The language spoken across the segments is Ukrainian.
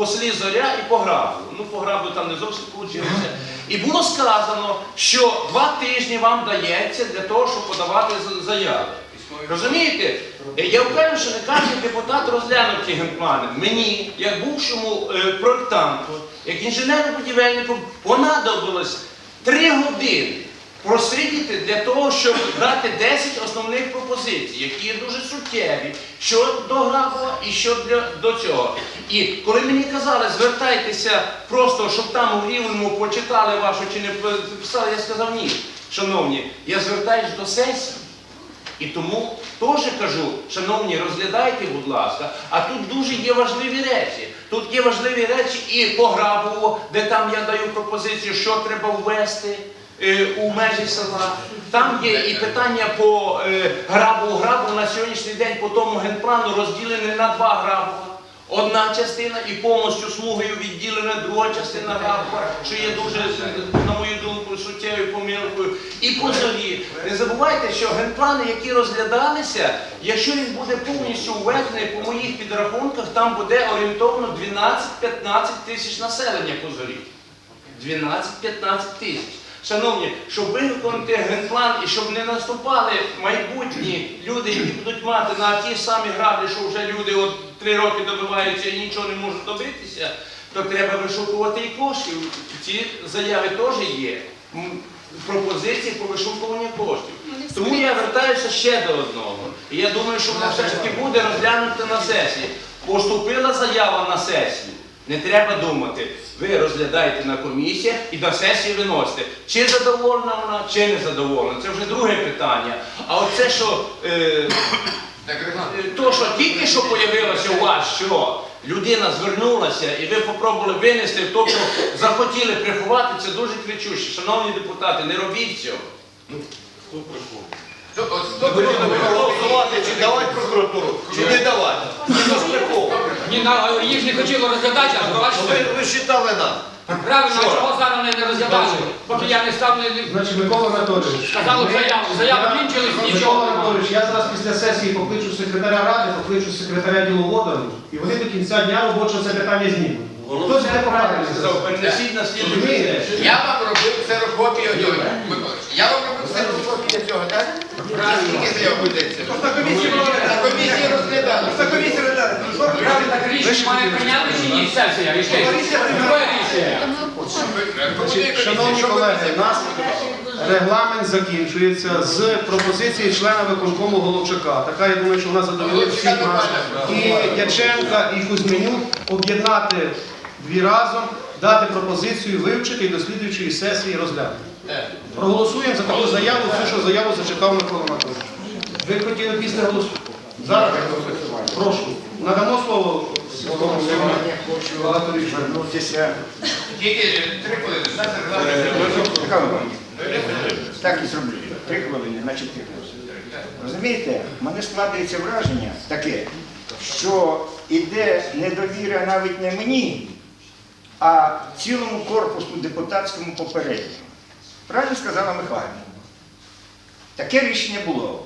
по селі Зоря і по грабу. Ну, по грабу там не зовсім вийшло. І було сказано, що два тижні вам дається для того, щоб подавати заяви. Розумієте? Е, Я впевнений, що не кожен депутат розглянув ті генплани. Мені, як бувшому е, проєктанту, як інженеру-будівельнику, понадобилось три години просидіти для того, щоб дати 10 основних пропозицій, які є дуже суттєві, що до Грабова і що для, до цього. І коли мені казали, звертайтеся просто, щоб там у Рівному почитали вашу чи не писали, я сказав ні. Шановні, я звертаюсь до сесії. І тому теж кажу, шановні, розглядайте, будь ласка, а тут дуже є важливі речі. Тут є важливі речі і по Грабову, де там я даю пропозицію, що треба ввести у межі села. Там є і питання по е, Грабову. Грабову на сьогоднішній день по тому генплану розділений на два Грабова. Одна частина і повністю смугою відділена друга частина Грабова, що є дуже, на мою думку, суттєвою помилкою. І по зорі. Не забувайте, що генплани, які розглядалися, якщо він буде повністю введений по моїх підрахунках, там буде орієнтовно 12-15 тисяч населення по зорі. 12-15 тисяч. Шановні, щоб виконати генплан і щоб не наступали майбутні люди, які будуть мати на ті самі граблі, що вже люди от три роки добиваються і нічого не можуть добитися, то треба вишукувати і коштів. Ці заяви теж є. Пропозиції по вишукуванню коштів. Тому я вертаюся ще до одного. І я думаю, що воно все ж таки буде розглянуто на сесії. Поступила заява на сесію. Не треба думати. Ви розглядаєте на комісіях і на сесії виносите. Чи задоволена вона, чи не задоволена. Це вже друге питання. А оце, що е, е, то, що тільки що появилося у вас, що людина звернулася і ви попробували винести, тобто захотіли приховати, це дуже кричуще. Шановні депутати, не робіть цього. Голосувати, чи давати прокуратуру, чи не давати. Це. Ні, на, їх не хотіло розглядати, а Ви, бачите, ви считали нам. правильно, а чого зараз не, не розглядали? Поки я не став, не, Значить, Микола Анатолійович. Сказали ми- заяву. Я- кінчились, Микола нічого немає. Анатолійович, я зараз після сесії покличу секретаря ради, покличу секретаря діловоду, і вони до кінця дня робочого це питання знімуть. Сказав, перенесіть на слідчу Розумієте? Я вам робив ксерокопію цього. Миколаївич, Я вам робив ксерокопію цього, так? Скільки заяв будеться? На комісії розглядали. правильно, так рішення має прийняти чи ні? Рішення. Рішення? Шановні колеги, у нас регламент закінчується з пропозиції члена виконкому Головчака. Така, я думаю, що вона задовольнить всіх нас. І Яченка, і Кузьменюк об'єднати дві разом, дати пропозицію, вивчити і до слідуючої сесії розглянути. Проголосуємо за таку заяву, цю що заяву зачитав Микола Анатолійович. Ви хотіли після голосувати? Зараз? Прошу. Надамо слово звернутися. Тільки е, три хвилини. Знаєте, Так і зроблю. Три хвилини, значить три хвилини. Розумієте, в мене складається враження таке, що іде недовіра навіть не мені, а цілому корпусу депутатському попередньо. Правильно сказала Михайло. Таке рішення було.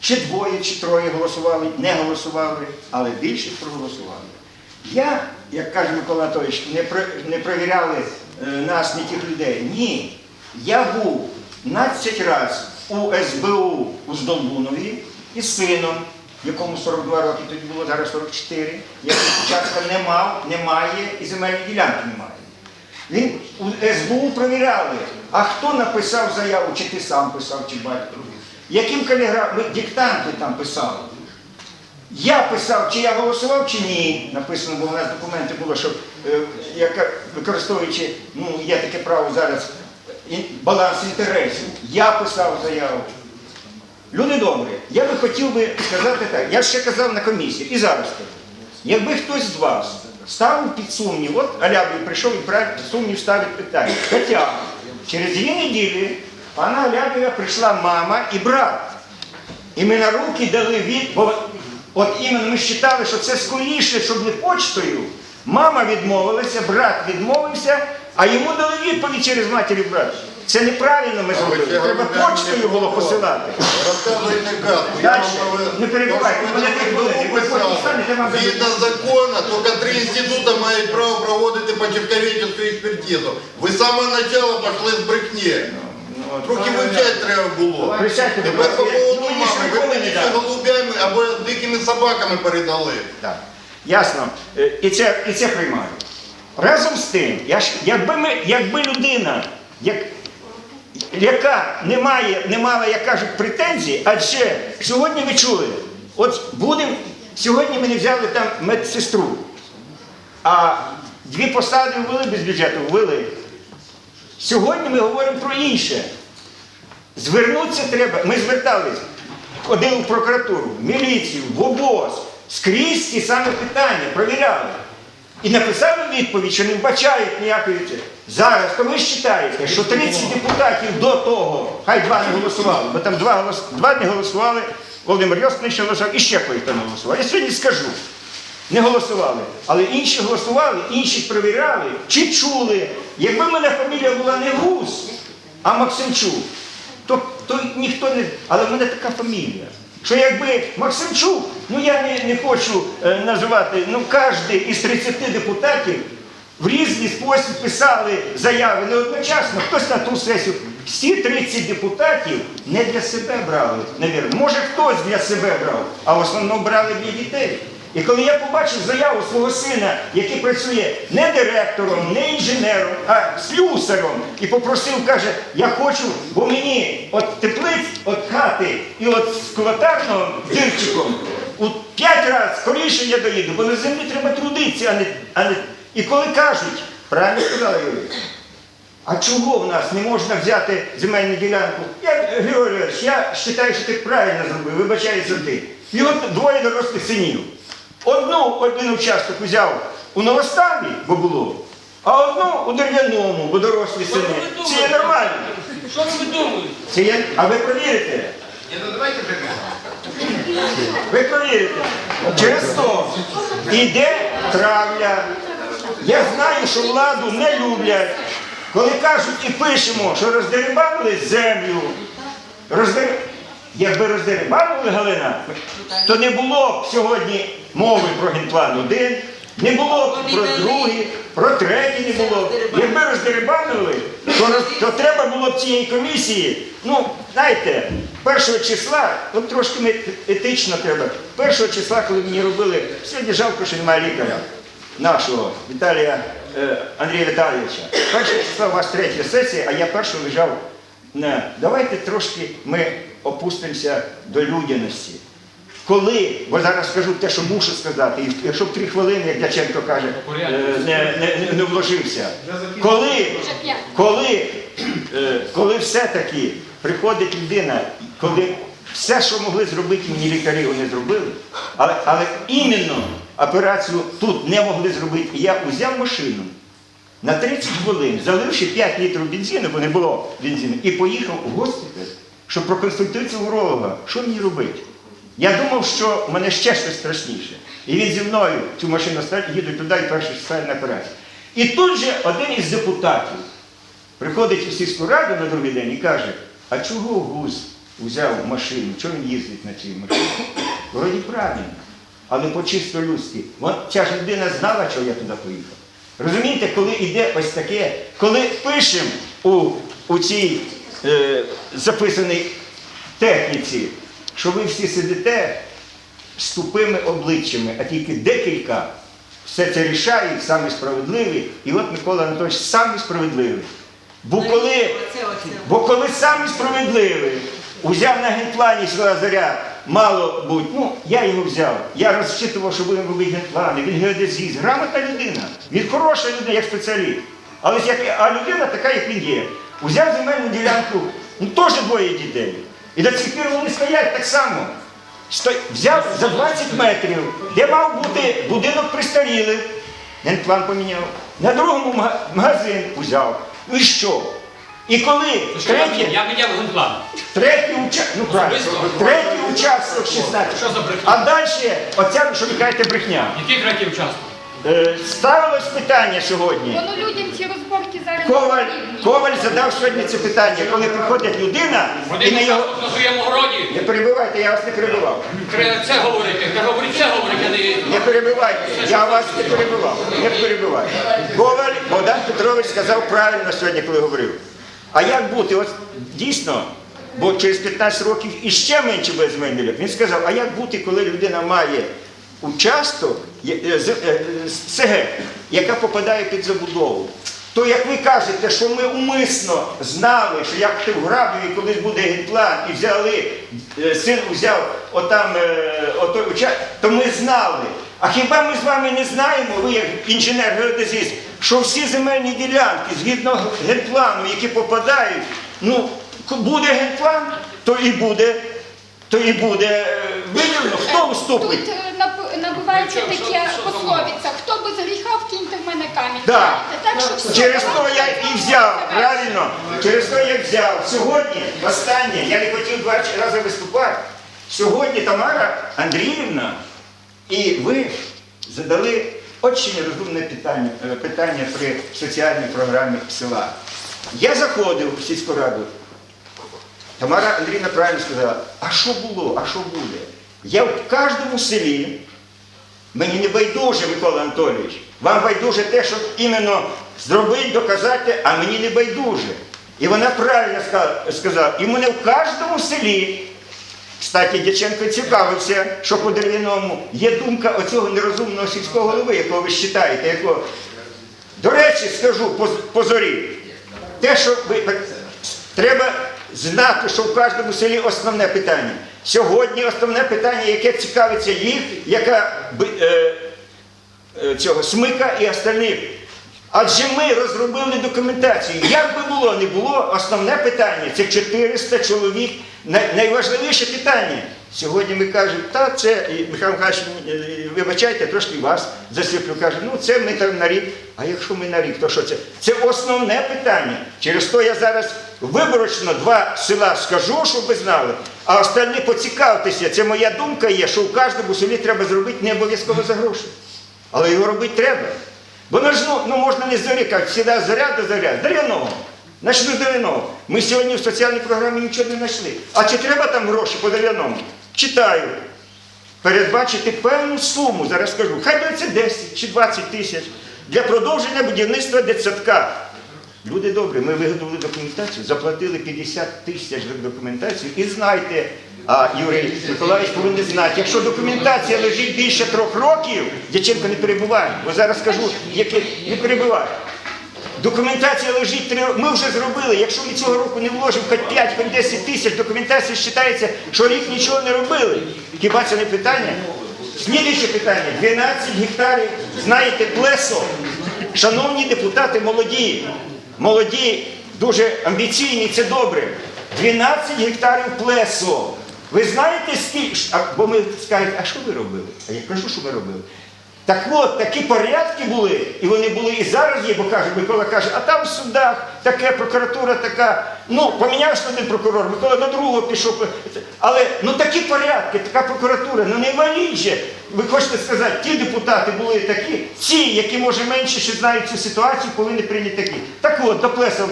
Чи двоє, чи троє голосували, не голосували, але більшість проголосували. Я, як каже Микола Анатолійович, не, про- не провіряли е, нас, не тих людей. Ні. Я був 12 разів у СБУ у Здолбунові із сином, якому 42 роки тоді було, зараз 44, який спочатку не мав, не має і земельної ділянки немає. Він у СБУ провіряли, а хто написав заяву, чи ти сам писав, чи батько. Яким каліграфом, диктанти там писали. Я писав, чи я голосував, чи ні. Написано, бо у нас документи було, що е, використовуючи, ну, є таке право зараз, баланс інтересів. Я писав заяву. Люди добрі, я би хотів би сказати так, я ще казав на комісії і зараз кажу. Якби хтось з вас ставив під сумнів, от Алябій прийшов і під сумнів ставить питання. Хоча через дві неділі пана Алябіва прийшла мама і брат. І ми на руки дали від, бо от іменно ми вважали, що це скоріше, щоб не почтою. Мама відмовилася, брат відмовився, а йому дали відповідь через матір і брата. Це неправильно ми зробили. Треба почтою було посилати. Розказуйте казку. Дальше. Не перебивайте, то, мене ви три хвилини. Ви потім станете, вам дадуть. Згідно закону, тільки три інститути мають право проводити почерковедческую експертизу. Ви з самого початку пішли з брехні. Трохи вивчати треба було. Присядьте, будь Тепер по поводу Ну, мені ж мами. Ви ніколи не мені дали. це голубями або дикими собаками передали. Так. Ясно. Е, І це, і це приймаю. Разом з тим, я ж, якби, ми, якби людина, як, яка не має, не мала, як кажуть, претензій, адже сьогодні ви чули, от будемо, сьогодні ми не взяли там медсестру, а дві посади ввели без бюджету, ввели. Сьогодні ми говоримо про інше. Звернутися треба. Ми звертались, ходили в прокуратуру, в міліцію, в ОБОЗ, скрізь ті самі питання, провіряли. І написали відповідь, що не вбачають ніякої. Зараз, то ви вважаєте, що 30 депутатів до того, хай два не голосували, бо там два, голос, два не голосували, Володимир Йосипович голосував, і ще кое-хто не голосував. Я сьогодні скажу. Не голосували. Але інші голосували, інші перевіряли, чи чули. Якби в мене фамілія була не Гус, а Максимчук, то, то ніхто не. Але в мене така фамілія. Що якби Максимчук, ну я не, не хочу е, називати, ну кожен із 30 депутатів в різний спосіб писали заяви не одночасно, хтось на ту сесію. Всі 30 депутатів не для себе брали, навірно. Може хтось для себе брав, а в основному брали для дітей. І коли я побачив заяву свого сина, який працює не директором, не інженером, а слюсарем, і попросив, каже, я хочу, бо мені от теплиць, от хати і от з кулатарного дирчиком у п'ять разів скоріше я доїду, бо на землі треба трудитися, а не, а не. І коли кажуть, правильно сказали а чого в нас не можна взяти земельну ділянку? Я, Григорій я вважаю, що ти правильно зробив, вибачаюся ти. І от двоє дорослих синів. Одну один участок взяв у Новоставі, бо було, а одну у Дерев'яному, бо дорослі сини. Це є нормально. Що ви думаєте? Це є... А ви провірите? Ну. Ви провірите. Через то йде травля. Я знаю, що владу не люблять. Коли кажуть і пишемо, що роздерибанили землю, роздер... якби роздерибанили Галина, то не було б сьогодні мови про генплан 1, не було про другий, про третій не було. Якби роздерибанили, то, роз- то треба було б цієї комісії, ну, знаєте, першого числа, от трошки ми етично треба, першого числа, коли мені робили, сьогодні жалко, що немає лікаря нашого Віталія е, Андрія Віталійовича. Першого числа у вас третя сесія, а я першого лежав на. Давайте трошки ми опустимося до людяності. Коли, бо зараз скажу те, що мушу сказати, і якщо в три хвилини, як Дяченко каже, е, не, не, не, не вложився. Коли, коли, е, коли все-таки приходить людина, коли все, що могли зробити мені лікарі, вони зробили, але, але іменно операцію тут не могли зробити. І я взяв машину на 30 хвилин, заливши 5 літрів бензину, бо не було бензину, і поїхав у госпіталь, щоб проконсультуватися у уролога, що мені робити. Я думав, що в мене ще щось страшніше. І він зі мною цю машину ставить, їду туди і перший стає на операцію. І тут же один із депутатів приходить у сільську раду на другий день і каже, а чого Гуз взяв машину, чого він їздить на цій машині? Вроді правильно, але по чисто людськи. Ця ж людина знала, чого я туди поїхав. Розумієте, коли йде ось таке, коли пишемо у, у цій е, записаній техніці, що ви всі сидите з тупими обличчями, а тільки декілька все це рішають, самі справедливі. І от Микола Анатольович самий справедливий. Бо коли, бо коли самий справедливий узяв на генплані села Заря, мало бути, ну я його взяв. Я розчитував, що будемо робити генплани, він геодезіст, грамотна людина, він хороша людина, як спеціаліст. Але як, а людина така, як він є. Узяв земельну ділянку, ну теж двоє дітей. І до цих пір вони стоять так само. Сто... Взяв за 20 метрів, де мав бути будинок пристарілих, генплан поміняв. На другому магазин взяв. Ну і що? І коли третє, Я міняв генплан. третій участок, ну правильно, третій участок 16. Що за брехня? А далі, оця, що ви кажете, брехня. Який третій участок? Е, ставилось питання сьогодні. Воно людям ці розборки зараз Коваль, потрібні. Коваль задав сьогодні це питання, коли приходить людина і на не його. на своєму городі. Не перебивайте, я вас не перебивав. Треба це говорити. Та говорить це говорить, а не... Не перебивайте, я вас не перебивав. Не перебивайте. Коваль Богдан Петрович сказав правильно сьогодні, коли говорив. А як бути? От дійсно, бо через 15 років іще менше буде земельних. Він сказав, а як бути, коли людина має участок е, е, СГ, яка попадає під забудову? То як ви кажете, що ми умисно знали, що як ти в Грабові колись буде генплан і взяли, е, син взяв отам отой участок, то ми знали. А хіба ми з вами не знаємо, ви як інженер-геодезіст, що всі земельні ділянки згідно генплану, які попадають, ну буде генплан, то і буде, то і буде виділено. Хто уступить? Тут е, нап- набувається таке пословиця, хто без гріха вкиньте в мене камінь. Да. Так що все. Через то я і взяв, правильно? Через то я взяв. Сьогодні, останнє, я не хотів два рази виступати. Сьогодні Тамара Андріївна і ви задали дуже нерозумне питання, е, питання при соціальній програмі села. Я заходив в сільську раду. Тамара Андріївна правильно сказала, а що було, а що буде? Я в кожному селі Мені не байдуже, Микола Анатолійович. Вам байдуже те, щоб іменно зробити, доказати, а мені не байдуже. І вона правильно сказала, і мене в кожному селі, кстати, Дяченко цікавився, що по дерев'яному є думка оцього нерозумного сільського голови, якого ви вважаєте, якого. До речі, скажу по, по зорі. Те, що ви треба знати, що в кожному селі основне питання. Сьогодні основне питання, яке цікавиться їх, яка е, е, цього смика і остальних. Адже ми розробили документацію. Як би було не було, основне питання це 400 чоловік. Найважливіше питання. Сьогодні ми кажемо, та це Михайло Михайлович, е, вибачайте, трошки вас засліплю. Каже, ну це ми там на рік. А якщо ми на рік, то що це? Це основне питання. Через то я зараз виборочно два села скажу, щоб ви знали, а остальні поцікавтеся. Це моя думка є, що в кожному селі треба зробити не обов'язково за гроші. Але його робити треба. Бо ж, ну, ну можна не з зорі, як завжди заряд до заряд, дерев'яного. Начну з дерев'яного. Ми сьогодні в соціальній програмі нічого не знайшли. А чи треба там гроші по дерев'яному? Читаю. Передбачити певну суму, зараз скажу, хай це 10 чи 20 тисяч для продовження будівництва дитсадка. Люди добрі, ми виготовили документацію, заплатили 50 тисяч за документацію і знайте, а Юрій Миколаївич повинен знати, якщо документація лежить більше трьох років, Дяченко не перебуває, бо зараз скажу, яке не перебуває. Документація лежить три роки. Ми вже зробили. Якщо ми цього року не вложимо хоч 5, хоч 10 тисяч, документація вважається, що рік нічого не робили. Хіба це не питання? Слідуюче питання. 12 гектарів, знаєте, плесо. Шановні депутати, молоді, молоді, дуже амбіційні, це добре. 12 гектарів плесо. Ви знаєте, скільки? Бо ми скажуть, а що ви робили? А я кажу, що ми робили. Так от, такі порядки були, і вони були і зараз є, бо каже, Микола каже, а там в судах таке, прокуратура така. Ну, помінявся один прокурор, Микола до другого пішов. Але ну такі порядки, така прокуратура, ну не валіть же. Ви хочете сказати, ті депутати були такі, ці, які може менше ще знають цю ситуацію, повинні прийняти такі. Так от, до плеса.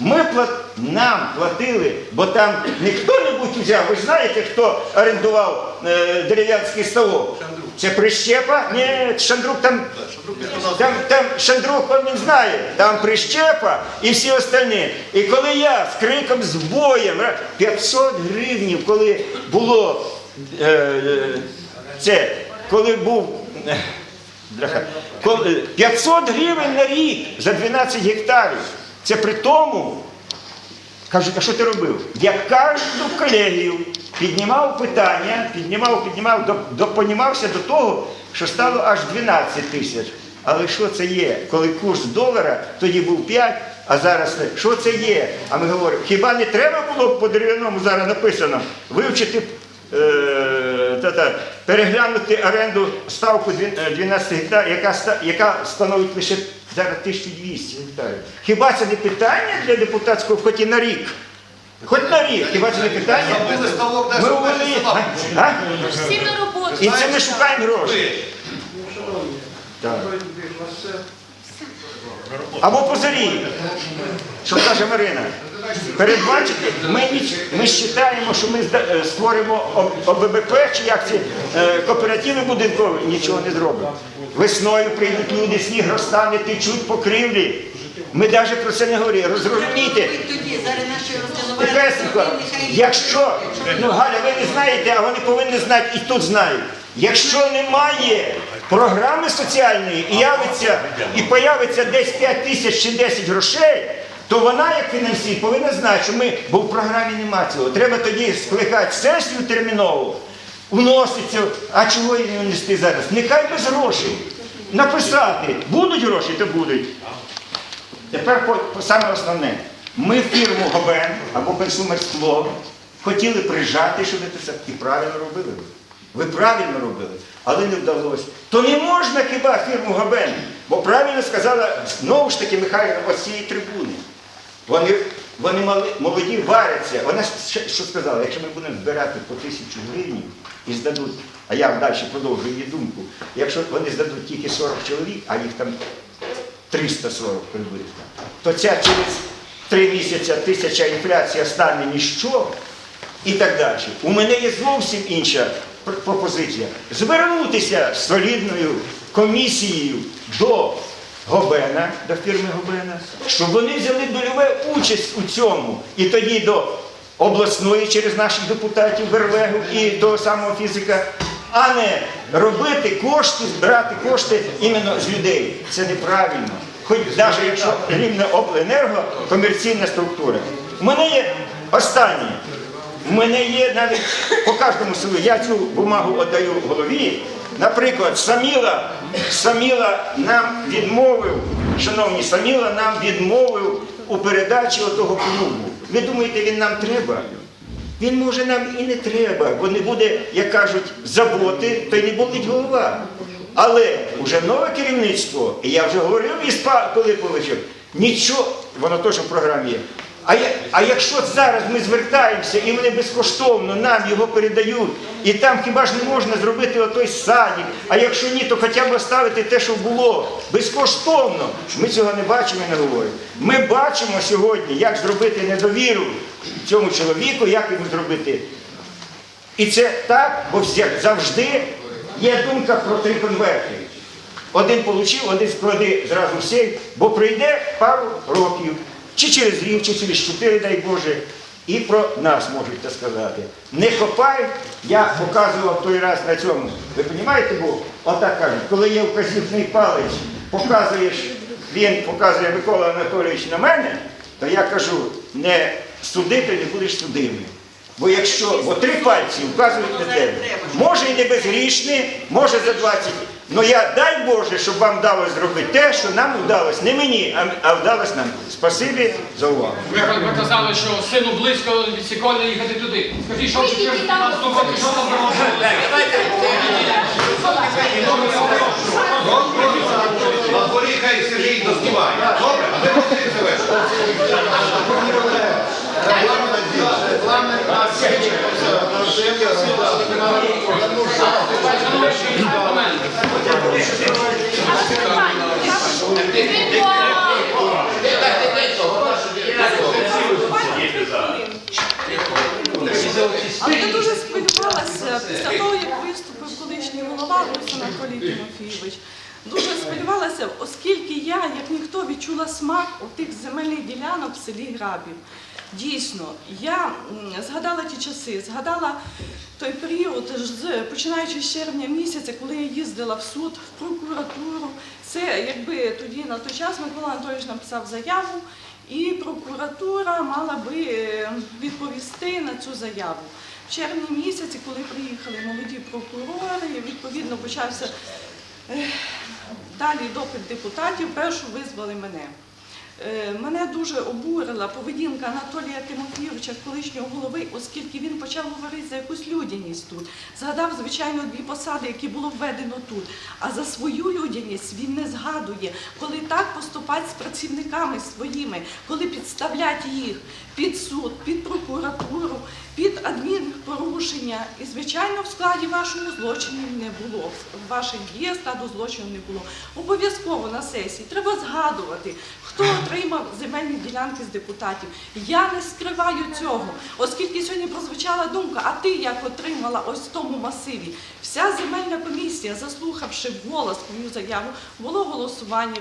Ми плат... нам платили, бо там ніхто не хто-небудь взяв, ви ж знаєте, хто орендував е, дерев'янський ставок? Це прищепа? Ні, Шандрук там, там, там Шандрук він знає, там прищепа і всі остальні. І коли я з криком, з боєм, 500 гривнів, коли було е, е, це, коли був. е, бляха, 500 гривень на рік за 12 гектарів. Це при тому, Кажуть, а що ти робив? Я кожну колегію піднімав питання, піднімав, піднімав, допонімався до того, що стало аж 12 тисяч. Але що це є? Коли курс долара тоді був 5, а зараз не. Що це є? А ми говоримо, хіба не треба було б по дерев'яному зараз написано вивчити, е, та-та, переглянути оренду ставку е, 12 гектарів, яка, яка становить лише зараз 1200 гектарів. Хіба це не питання для депутатського хоч і на рік? Хоч на рік, хіба це не питання? Ми увели. А? А? Всі на роботу. І це ми шукаємо гроші. Так. Або позарі, що каже Марина. Передбачити, ми, ніч- ми вважаємо, що ми зда- е, створимо О- ОББП, чи як ці е, кооперативи будинкові, нічого не зробимо. Весною прийдуть люди, сніг розтане, течуть покривлі. Ми навіть про це не наші розказували. Тихесенько, якщо, ну Галя, ви не знаєте, а вони повинні знати і тут знають. Якщо немає програми соціальної і явиться, і появиться десь 5 тисяч чи 10 грошей, то вона, як фінансій, повинна знати, що ми, бо в програмі нема цього. Треба тоді скликати сесію термінову, вноситься, а чого її не внести зараз? Нехай без грошей. Написати, будуть гроші, то будуть. Тепер саме основне. Ми фірму Гобен або консумерство хотіли прижати, щоб це і правильно робили. ви. Ви правильно робили, але не вдалося. То не можна хіба фірму Гобен, бо правильно сказала знову ж таки Михайло ось цієї трибуни. Вони, вони молоді варяться. Вона що сказала, якщо ми будемо збирати по тисячу гривень і здадуть, а я далі продовжую її думку, якщо вони здадуть тільки 40 чоловік, а їх там 340 приблизно, то ця через три місяці тисяча інфляція стане ніщо і так далі. У мене є зовсім інша пропозиція. Звернутися з солідною комісією до Гобена, до фірми Гобена, щоб вони взяли дольове участь у цьому. І тоді до обласної через наших депутатів Вервегу і того самого фізика, а не робити кошти, збирати кошти іменно з людей. Це неправильно. Хоч навіть якщо рівне обленерго комерційна структура. У мене є останнє. У мене є навіть по кожному селу, я цю бумагу віддаю голові. Наприклад, Саміла, Саміла нам відмовив, шановні, Саміла нам відмовив у передачі отого клубу. Ви думаєте, він нам треба? Він може нам і не треба, бо не буде, як кажуть, заботи, то й не болить голова. Але вже нове керівництво, і я вже говорив із Пилиповичем, нічого, воно теж в програмі є. А, я- а якщо зараз ми звертаємося і вони безкоштовно нам його передають, і там хіба ж не можна зробити отой садик, а якщо ні, то хоча б оставити те, що було, безкоштовно. Ми цього не бачимо і не говоримо. Ми бачимо сьогодні, як зробити недовіру цьому чоловіку, як йому зробити. І це так, бо завжди є думка про три конверти. Один отримав, один склади зразу в бо прийде пару років, чи через рік, чи через чотири, дай Боже, і про нас можуть це сказати. Не копай, я показував той раз на цьому. Ви розумієте, бо отак кажуть, коли є вказівний палець, показуєш, він показує Микола Анатолійович на мене, то я кажу, не судити, не будеш судимий. Бо якщо, бо три пальці вказують на тебе. Може і не безгрішний, може за 20. Ну я дай Боже, щоб вам вдалося зробити те, що нам вдалося. Не мені, а, а вдалося нам. Спасибі за увагу. Ви, ви казали, що сину близько від Сікольної їхати туди. Скажіть, що там що там робили? Хай Сергій доспіває. Добре, а де можете завершити? Але я дуже сподівалася після того, як виступив колишній голова Русь Анатолій Тимофійович. Дуже сподівалася, оскільки я, як ніхто, відчула смак тих земельних ділянок в селі Грабів. Дійсно, я згадала ті часи, згадала той період, починаючи з червня місяця, коли я їздила в суд, в прокуратуру. Це якби тоді на той час Микола Анатолійович написав заяву, і прокуратура мала би е, відповісти на цю заяву. В червні місяці, коли приїхали молоді прокурори, відповідно почався е, далі допит депутатів, першу визвали мене. Е, Мене дуже обурила поведінка Анатолія Тимофійовича, колишнього голови, оскільки він почав говорити за якусь людяність тут. Згадав, звичайно, дві посади, які було введено тут. А за свою людяність він не згадує, коли так поступать з працівниками своїми, коли підставлять їх під суд, під прокуратуру, під адмінпорушення. І, звичайно, в складі вашому злочинів не було. В ваших діях складу злочину не було. Обов'язково на сесії треба згадувати, хто отримав земельні ділянки з депутатів. Я не скриваю цього, оскільки сьогодні прозвучала думка, а ти як отримала ось в тому масиві. Вся земельна комісія, заслухавши голос мою заяву, було голосування.